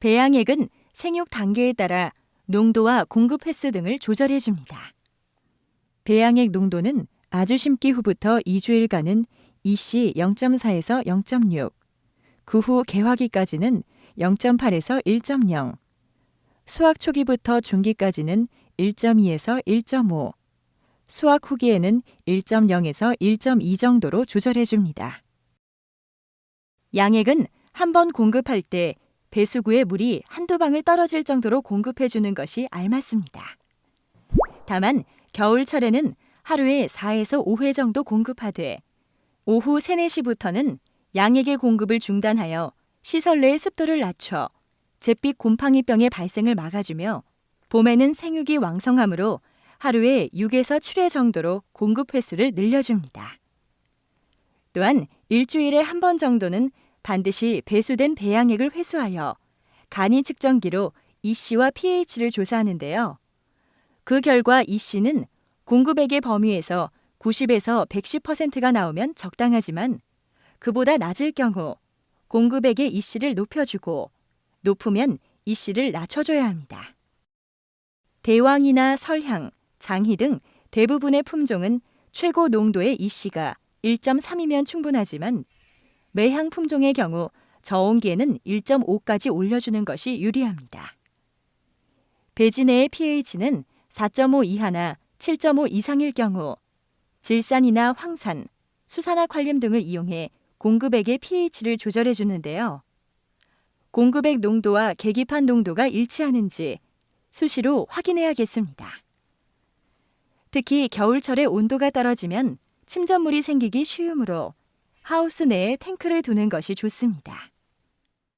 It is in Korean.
배양액은 생육 단계에 따라 농도와 공급 횟수 등을 조절해 줍니다. 배양액 농도는 아주 심기 후부터 2주일간은 EC 0.4에서 0.6, 그 후 개화기까지는 0.8에서 1.0, 수확 초기부터 중기까지는 1.2에서 1.5, 수확 후기에는 1.0에서 1.2 정도로 조절해 줍니다. 양액은 한 번 공급할 때 배수구에 물이 한두 방울 떨어질 정도로 공급해 주는 것이 알맞습니다. 다만 겨울철에는 하루에 4에서 5회 정도 공급하되 오후 3, 4시부터는 양액의 공급을 중단하여 시설 내의 습도를 낮춰 잿빛 곰팡이병의 발생을 막아주며 봄에는 생육이 왕성하므로 하루에 6에서 7회 정도로 공급 횟수를 늘려줍니다. 또한 일주일에 한 번 정도는 반드시 배수된 배양액을 회수하여 간이 측정기로 EC와 pH를 조사하는데요. 그 결과 EC는 공급액의 범위에서 90에서 110%가 나오면 적당하지만 그보다 낮을 경우 공급액의 EC를 높여주고 높으면 EC를 낮춰줘야 합니다. 대왕이나 설향, 장희 등 대부분의 품종은 최고 농도의 EC가 1.3이면 충분하지만 매향 품종의 경우 저온기에는 1.5까지 올려주는 것이 유리합니다. 배지 내의 pH는 4.5 이하나 7.5 이상일 경우 질산이나 황산, 수산화칼륨 등을 이용해 공급액의 pH를 조절해 주는데요. 공급액 농도와 계기판 농도가 일치하는지 수시로 확인해야겠습니다. 특히 겨울철에 온도가 떨어지면 침전물이 생기기 쉬우므로 하우스 내에 탱크를 두는 것이 좋습니다.